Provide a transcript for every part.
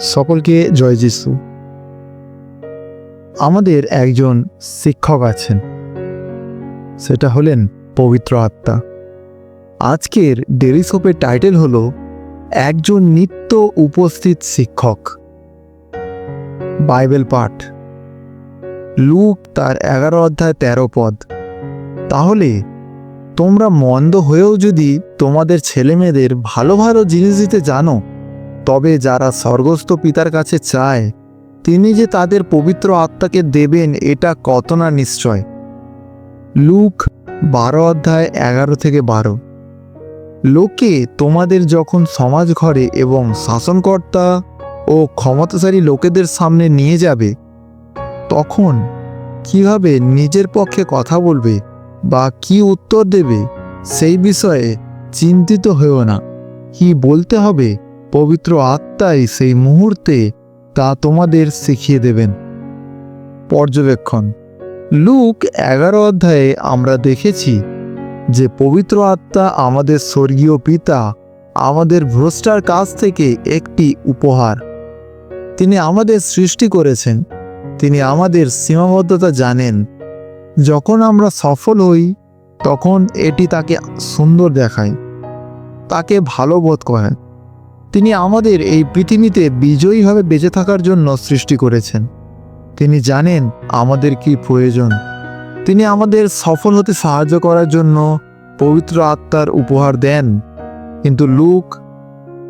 সকলকে জয় যিশু। আমাদের একজন শিক্ষক আছেন। সেটা হলেন পবিত্র আত্মা। আজকের ডেরিসোপের টাইটেল হল, একজন নিত্য উপস্থিত শিক্ষক। বাইবেল পাঠ। লুক তার এগারো অধ্যায় তেরো পদ। তাহলে, তোমরা মন্দ হয়েও যদি তোমাদের ছেলেমেয়েদের ভালো ভালো জিনিস দিতে জানো তবে যারা স্বর্গস্থ পিতার কাছে চায়, তিনি যে তাদের পবিত্র আত্মাকে দেবেন, এটা কত না নিশ্চয়? লুক বারো অধ্যায় এগারো থেকে বারো। লোকে তোমাদের যখন সমাজ ঘরে এবং শাসনকর্তা ও ক্ষমতাশালী লোকেদের সামনে নিয়ে যাবে, তখন কীভাবে নিজের পক্ষে কথা বলবে বা কি উত্তর দেবে, সেই বিষয়ে চিন্তিত হয়েও না। কি বলতে হবে? পবিত্র আত্মাই সেই মুহূর্তে তা তোমাদের শিখিয়ে দেবেন। পর্যবেক্ষণ। লুক এগারো অধ্যায়ে আমরা দেখেছি যে পবিত্র আত্মা আমাদের স্বর্গীয় পিতা, আমাদের ভ্রষ্টার কাছ থেকে একটি উপহার। তিনি আমাদের সৃষ্টি করেছেন। তিনি আমাদের সীমাবদ্ধতা জানেন। যখন আমরা সফল হই, তখন এটি তাকে সুন্দর দেখায়। তাকে ভালো বোধ করেন। তিনি আমাদের এই পৃথিবীতে বিজয়ীভাবে বেঁচে থাকার জন্য সৃষ্টি করেছেন। তিনি জানেন আমাদের কি প্রয়োজন। তিনি আমাদের সফল হতে সাহায্য করার জন্য পবিত্র আত্মার উপহার দেন। কিন্তু লুক,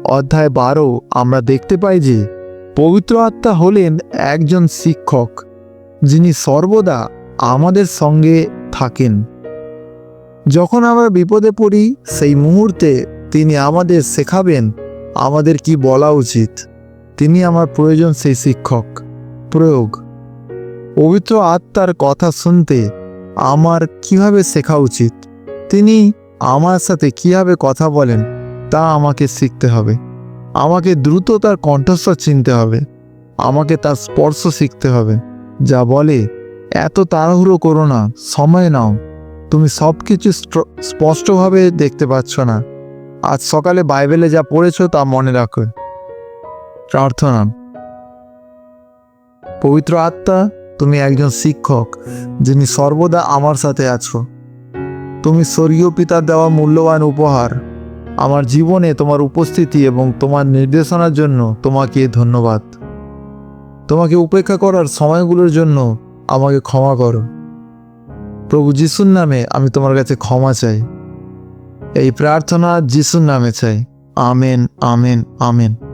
অধ্যায় বারো, আমরা দেখতে পাই যে পবিত্র আত্মা হলেন একজন শিক্ষক, যিনি সর্বদা আমাদের সঙ্গে থাকেন। যখন আমরা বিপদে পড়ি, সেই মুহূর্তে তিনি আমাদের শেখাবেন আমাদের কি বলা উচিত? তিনি আমার প্রয়োজন, সেই শিক্ষক। প্রয়োগ। পবিত্র আত্মার কথা শুনতে আমার কীভাবে শেখা উচিত? তিনি আমার সাথে কীভাবে কথা বলেন, তা আমাকে শিখতে হবে। আমাকে দ্রুত তার কণ্ঠস্বর চিনতে হবে। আমাকে তার স্পর্শ শিখতে হবে। যা বলে, এত তাড়াহুড়ো করো না, সময় নাও। তুমি সব কিছু স্পষ্টভাবে দেখতে পাচ্ছ না। আজ সকালে বাইবেলে যা পড়েছ তা মনে রাখো। প্রার্থনা। পবিত্র আত্মা, তুমি একজন শিক্ষক, যিনি সর্বদা আমার সাথে আছো। তুমি স্বর্গীয় পিতার দেওয়া মূল্যবান উপহার। আমার জীবনে তোমার উপস্থিতি এবং তোমার নির্দেশনার জন্য তোমাকে ধন্যবাদ। তোমাকে উপেক্ষা করার সময়গুলোর জন্য আমাকে ক্ষমা করো। প্রভু যিশুর নামে আমি তোমার কাছে ক্ষমা চাই। এই প্রার্থনা যিশুর নামে চাই। Amen amen amen.